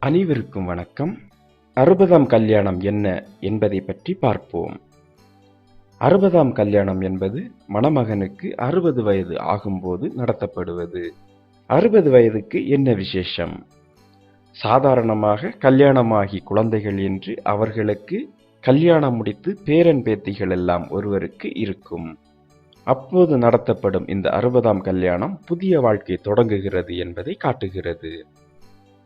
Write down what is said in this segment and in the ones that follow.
அனைவருக்கும் வணக்கம். அறுபதாம் கல்யாணம் என்ன என்பதை பற்றி பார்ப்போம். அறுபதாம் கல்யாணம் என்பது மணமகனுக்கு அறுபது வயது ஆகும்போது நடத்தப்படுவது. அறுபது வயதுக்கு என்ன விசேஷம்? சாதாரணமாக கல்யாணமாகி குழந்தைகள் என்று அவர்களுக்கு கல்யாணம் முடித்து பேரன் பேத்திகள் எல்லாம் ஒருவருக்கு இருக்கும். அப்போது நடத்தப்படும் இந்த அறுபதாம் கல்யாணம் புதிய வாழ்க்கை தொடங்குகிறது என்பதை காட்டுகிறது.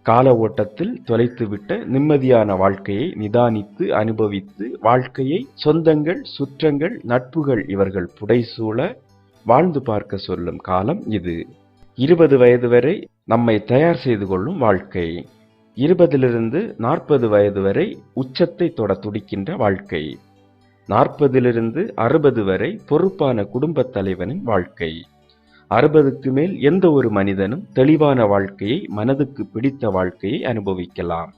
கால ஓட்டத்தில் தொலைத்துவிட்ட நிம்மதியான வாழ்க்கையை நிதானித்து அனுபவித்து வாழ்க்கையை சொந்தங்கள் சுற்றங்கள் நட்புகள் இவர்கள் புடைசூழ வாழ்ந்து பார்க்க சொல்லும் காலம் இது. இருபது வயது வரை நம்மை தயார் செய்து கொள்ளும் வாழ்க்கை. இருபதிலிருந்து நாற்பது வயது வரை உச்சத்தை தொட துடிக்கின்ற வாழ்க்கை. நாற்பதிலிருந்து அறுபது வரை பொறுப்பான குடும்பத் தலைவனின் வாழ்க்கை. அறுபதுக்கு மேல் எந்த ஒரு மனிதனும் தெளிவான வாழ்க்கையை மனதுக்கு பிடித்த வாழ்க்கையை அனுபவிக்கலாம்.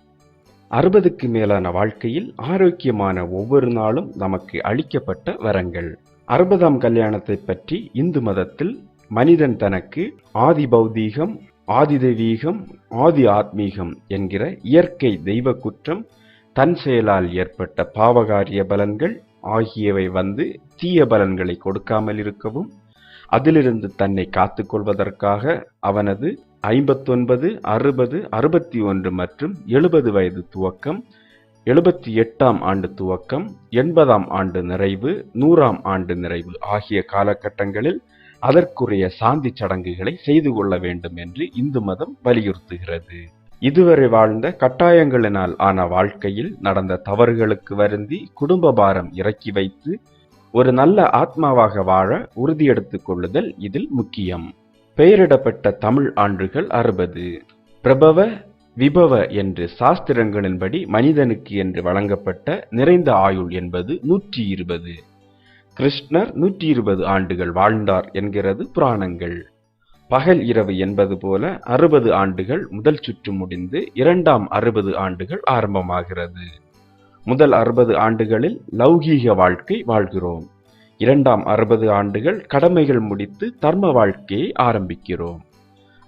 அறுபதுக்கு மேலான வாழ்க்கையில் ஆரோக்கியமான ஒவ்வொரு நாளும் நமக்கு அளிக்கப்பட்ட வரங்கள். அறுபதாம் கல்யாணத்தை பற்றி இந்து மதத்தில் மனிதன் தனக்கு ஆதி பௌதீகம் ஆதி தெய்வீகம் ஆதி ஆத்மீகம் என்கிற இயற்கை தெய்வ குற்றம் தன் செயலால் ஏற்பட்ட பாவகாரிய பலன்கள் ஆகியவை வந்து தீய பலன்களை கொடுக்காமல் இருக்கவும் அதிலிருந்து தன்னை காத்துக்கொள்வதற்காக அவனது ஐம்பத்தொன்பது அறுபது அறுபத்தி ஒன்று மற்றும் எழுபது வயது துவக்கம் எழுபத்தி எட்டாம் ஆண்டு துவக்கம் எண்பதாம் ஆண்டு நிறைவு நூறாம் ஆண்டு நிறைவு ஆகிய காலகட்டங்களில் அதற்குரிய சாந்தி சடங்குகளை செய்து கொள்ள வேண்டும் என்று இந்து மதம் வலியுறுத்துகிறது. இதுவரை வாழ்ந்த கட்டாயங்களினால் ஆன வாழ்க்கையில் நடந்த தவறுகளுக்கு வருந்தி குடும்ப பாரம் இறக்கி வைத்து ஒரு நல்ல ஆத்மாவாக வாழ உறுதியெடுத்துக் கொள்ளுதல் இதில் முக்கியம். பெயரிடப்பட்ட தமிழ் ஆண்டுகள் அறுபது. பிரபவ விபவ என்று சாஸ்திரங்களின்படி மனிதனுக்கு என்று வழங்கப்பட்ட நிறைந்த ஆயுள் என்பது நூற்றி இருபது கிருஷ்ணர் நூற்றி இருபது ஆண்டுகள் வாழ்ந்தார் என்கிறது புராணங்கள். பகல் இரவு என்பது போல அறுபது ஆண்டுகள் முதல் சுற்று முடிந்து இரண்டாம் அறுபது ஆண்டுகள் ஆரம்பமாகிறது. முதல் அறுபது ஆண்டுகளில் லௌகீக வாழ்க்கை வாழ்கிறோம். இரண்டாம் அறுபது ஆண்டுகள் கடமைகள் முடித்து தர்ம வாழ்க்கையை ஆரம்பிக்கிறோம்.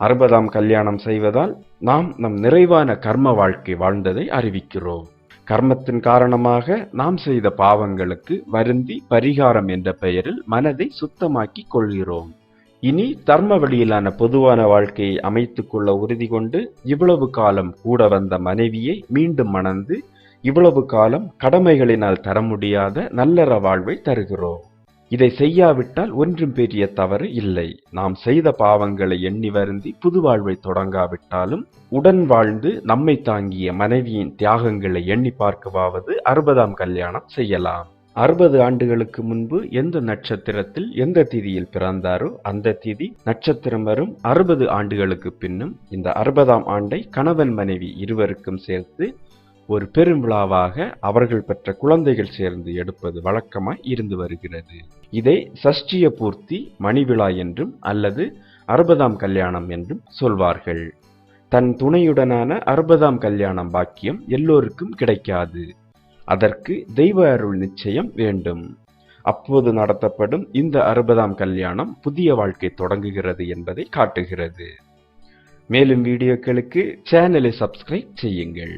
அறுபதாம் கல்யாணம் செய்வதால் நாம் நம் நிறைவான கர்ம வாழ்க்கை வாழ்ந்ததை அறிவிக்கிறோம். கர்மத்தின் காரணமாக நாம் செய்த பாவங்களுக்கு வருந்தி பரிகாரம் என்ற பெயரில் மனதை சுத்தமாக்கி கொள்கிறோம். இனி தர்ம வழியிலான பொதுவான வாழ்க்கையை அமைத்துக் கொள்ள உறுதி கொண்டு இவ்வளவு காலம் கூட வந்த மனைவியை மீண்டும் மணந்து இவ்வளவு காலம் கடமைகளினால் தர முடியாத நல்லற வாழ்வை தருகிறோம். இதை செய்யாவிட்டால் ஒன்றும் பெரிய தவறு இல்லை. நாம் செய்த பாவங்களை எண்ணி வருந்தி புது வாழ்வை தொடங்காவிட்டாலும் உடன் வாழ்ந்து நம்மை தாங்கிய மனைவியின் தியாகங்களை எண்ணி பார்க்கவாவது அறுபதாம் கல்யாணம் செய்யலாம். அறுபது ஆண்டுகளுக்கு முன்பு எந்த நட்சத்திரத்தில் எந்த திதியில் பிறந்தாரோ அந்த திதி நட்சத்திரம் வரும் அறுபது ஆண்டுகளுக்கு பின்னும் இந்த அறுபதாம் ஆண்டை கணவன் மனைவி இருவருக்கும் சேர்த்து ஒரு பெரும் விழாவாக அவர்கள் பெற்ற குழந்தைகள் சேர்ந்து எடுப்பது வழக்கமாய் இருந்து வருகிறது. இதை சஷ்டிய பூர்த்தி மணிவிழா என்றும் அல்லது அறுபதாம் கல்யாணம் என்றும் சொல்வார்கள். தன் துணையுடனான அறுபதாம் கல்யாணம் பாக்கியம் எல்லோருக்கும் கிடைக்காது. அதற்கு தெய்வ அருள் நிச்சயம் வேண்டும். அப்போது நடத்தப்படும் இந்த அறுபதாம் கல்யாணம் புதிய வாழ்க்கை தொடங்குகிறது என்பதை காட்டுகிறது. மேலும் வீடியோக்களுக்கு சேனலை சப்ஸ்கிரைப் செய்யுங்கள்.